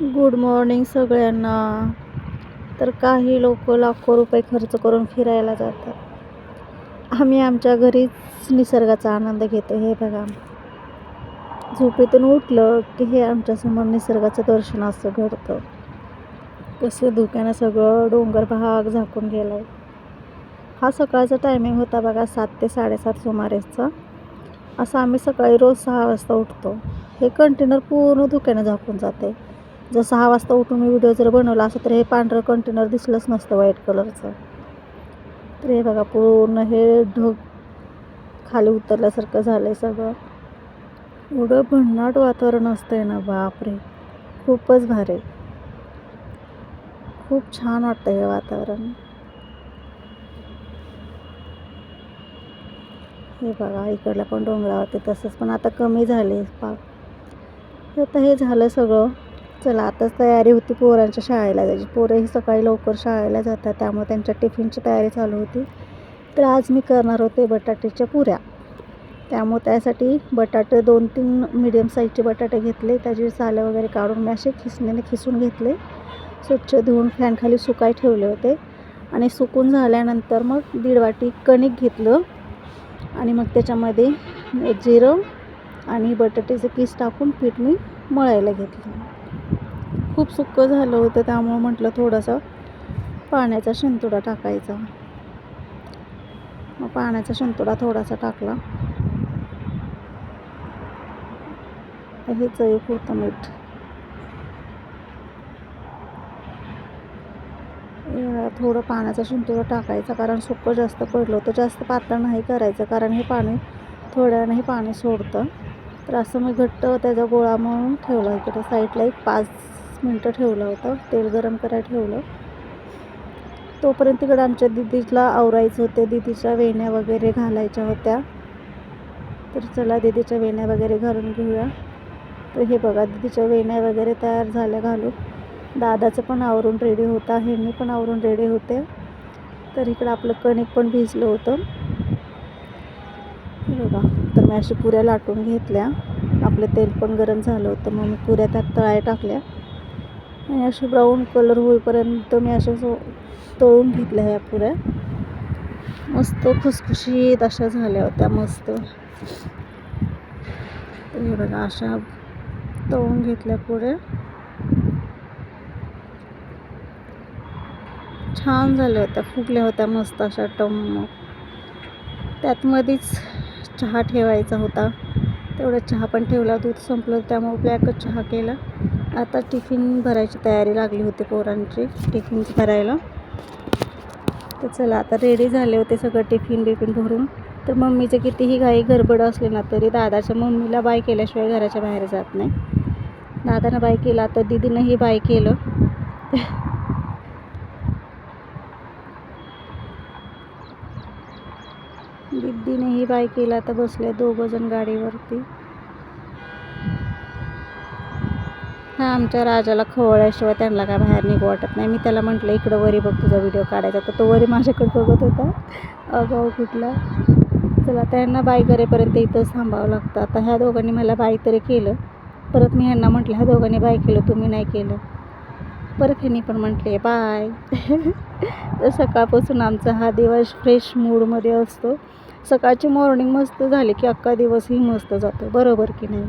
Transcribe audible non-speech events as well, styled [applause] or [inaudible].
Good morning सगळ्यांना. तर काही लोक लाखो रुपये खर्च करून फिरायला जातात. आम्ही आमच्या घरीच निसर्गाचा आनंद घेतो हे बघा. झोपेतून उठलं की हे आमच्यासमोर निसर्गाचं दर्शन असं घडतं. कसं धुक्यानं सगळं डोंगर भाग झाकून गेला आहे हा सकाळचा टायमिंग होता बघा सात ते साडेसात सुमारेचा असं आम्ही सकाळी रोज सहा वाजता उठतो. हे कंटेनर पूर्ण धुक्यानं झाकून जाते. जर सहा वाजता उठून मी व्हिडिओ जर बनवला असं तर हे पांढरं कंटेनर दिसलंच नसतं व्हाईट कलरचं तर हे बघा पूर्ण हे ढग खाली उतरल्यासारखं झालं आहे सगळं. एवढं भन्नाट वातावरण असतं आहे ना बापरे. खूपच भारी. खूप छान वाटतं हे वातावरण. हे बघा इकडला पण डोंगरावरती तसंच पण आता कमी झाले. पाक आता हे झालं सगळं. चला आताच तयारी होती पोरांच्या शाळेला जायची. पोरंही सकाळी लवकर शाळेला जातात त्यामुळे त्यांच्या टिफिनची तयारी चालू होती. तर आज मी करणार होते बटाट्याच्या पुऱ्या. त्यामुळे त्यासाठी बटाटे दोन तीन मिडियम साईजचे बटाटे घेतले. त्याची सालं वगैरे काढून मी असे खिसणीने खिसून घेतले. स्वच्छ धुवून फॅनखाली सुकाय ठेवले होते. आणि सुकून झाल्यानंतर मग दीड वाटी कणिक घेतलं. आणि मग त्याच्यामध्ये जिरं आणि बटाट्याचे किस टाकून पीठ मी मळायला घेतलं. खूप सुक्कं झालं होतं त्यामुळं म्हटलं थोडंसं पाण्याचा शिंतोडा टाकायचा. मग पाण्याचा शिंतोडा थोडासा टाकला. हे चवीक होतं मीठ. थोडं पाण्याचा शिंतोडा टाकायचा कारण सुकं जास्त पडलं होतं. जास्त पातळ नाही करायचं कारण हे पाणी थोड्याने हे पाणी सोडतं. तर असं मी घट्ट त्याचा गोळा म्हणून ठेवला इकडे साईडला एक पाच मिनटं ठेवलं होतं. तेल गरम करायला ठेवलं. तोपर्यंत तिकडं आमच्या दिदीला आवरायचं होते. दिदीच्या वेण्या वगैरे घालायच्या होत्या. तर चला दिदीच्या वेण्या वगैरे घालून घेऊया. तर हे बघा दिदीच्या वेण्या वगैरे तयार झाल्या घालून. दादाचं पण आवरून रेडी होता ह्यांनी पण आवरून रेडी होते. तर इकडं आपलं कणिक पण भिजलं होतं. हे बघा तर मी अशी पुऱ्या लाटून घेतल्या. आपलं तेल पण गरम झालं होतं. मग मी पुऱ्या त्यात तळाय टाकल्या. आणि असे ब्राऊन कलर होईपर्यंत मी अशा सो तळून घेतल्या ह्या पुऱ्या. मस्त खुसखुशीत अशा झाल्या होत्या मस्त. हे बघा अशा तळून घेतल्या पुऱ्या. छान झाल्या होत्या फुगल्या होत्या मस्त अशा टम. त्यात मध्येच चहा ठेवायचा होता. तेवढा चहा पण ठेवला दूध संपलं त्यामुळे ब्लॅकच चहा केला. आता टिफिन भरायची तयारी लागली होती पोरांची टिफिन भरायला तर चला आता रेडी झाले होते सगळं टिफिन बिफिन भरून. तर मम्मीचं कितीही गाई गडबड असले ना तरी दादाच्या मम्मीला बाय केल्याशिवाय घराच्या बाहेर जात नाही. दादानं बाय केला तर दिदीनंही बाय केलं. दिदीनेही बाय केला तर बसले दोघं जण गाडीवरती. हा आमच्या राजाला खवळल्याशिवाय त्यांना काय बाहेर निघू वाटत नाही. मी त्याला म्हटलं इकडं वरी बघ तुझा व्हिडिओ काढायचा. तर तो वरी माझ्याकडे बघत होता. अगाव कुठला? चला त्यांना बाय करेपर्यंत इथंच थांबावं लागतं. आता ह्या दोघांनी मला बाय तरी केलं. परत मी ह्यांना म्हटलं ह्या दोघांनी बाय केलं तुम्ही नाही केलं. परत ह्यांनी पण म्हटले बाय. [laughs] तर सकाळपासून आमचा हा दिवस फ्रेश मूडमध्ये असतो. सकाळची मॉर्निंग मस्त झाली की अख्खा दिवसही मस्त जातो. बरोबर की नाही?